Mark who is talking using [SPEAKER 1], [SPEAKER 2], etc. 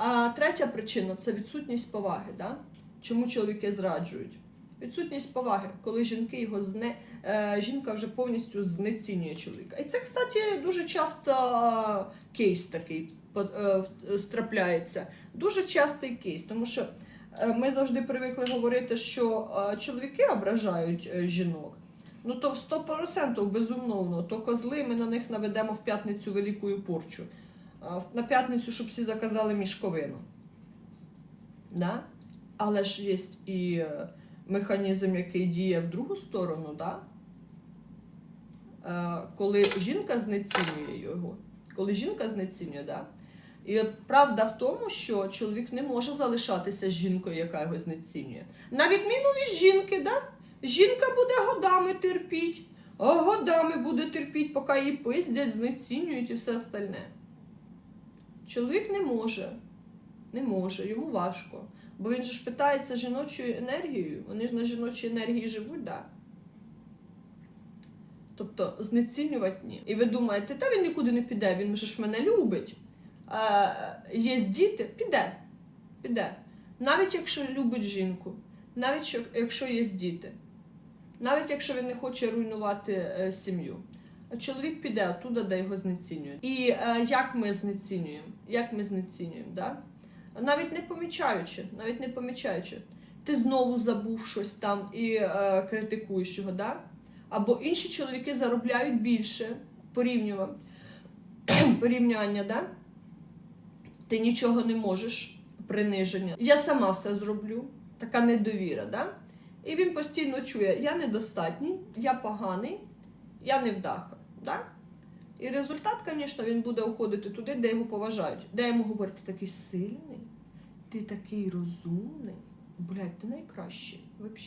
[SPEAKER 1] А третя причина це відсутність поваги. Да? Чому чоловіки зраджують? Відсутність поваги, коли жінки його зне, е, жінка вже повністю знецінює чоловіка. І це, кстати, дуже часто кейс такий по- е, страпляється. Дуже частий кейс, тому що е, ми завжди привикли говорити, що е, чоловіки ображають е, жінок. Ну то 100% безумовно, то козли ми на них наведемо в п'ятницю великою порчу. На п'ятницю, щоб всі заказали мішковину. Да? Але ж є і е, механізм, який діє в другу сторону, да? Е, коли жінка знецінює його. Коли жінка знецінює, да? І от правда в тому, що чоловік не може залишатися з жінкою, яка його знецінює. На відміну від жінки, да? жінка буде годами терпіть, годами буде терпіть, поки її пиздять, знецінюють і все остальне. Чоловік не може. Не може, йому важко. Бо він же ж питається жіночою енергією. Вони ж на жіночій енергії живуть, да. Тобто знецінювати ні. І ви думаєте, та він нікуди не піде, він же ж мене любить. А, є діти, піде. Піде. Навіть якщо любить жінку, навіть якщо є діти, навіть якщо він не хоче руйнувати е, сім'ю. Чоловік піде оттуда, де його знецінюють. І е, як ми знецінюємо? Як ми знецінюємо? Да? Навіть не помічаючи, навіть не помічаючи. Ти знову забув щось там і е, критикуєш його, да? Або інші чоловіки заробляють більше порівнювання, порівняння, да? Ти нічого не можеш, приниження. Я сама все зроблю, така недовіра, да? І він постійно чує: я недостатній, я поганий, я невдаха. Да? І результат, звісно, він буде уходити туди, де його поважають, де йому говорять, ти такий сильний, ти такий розумний. Блядь, ти найкращий, взагалі.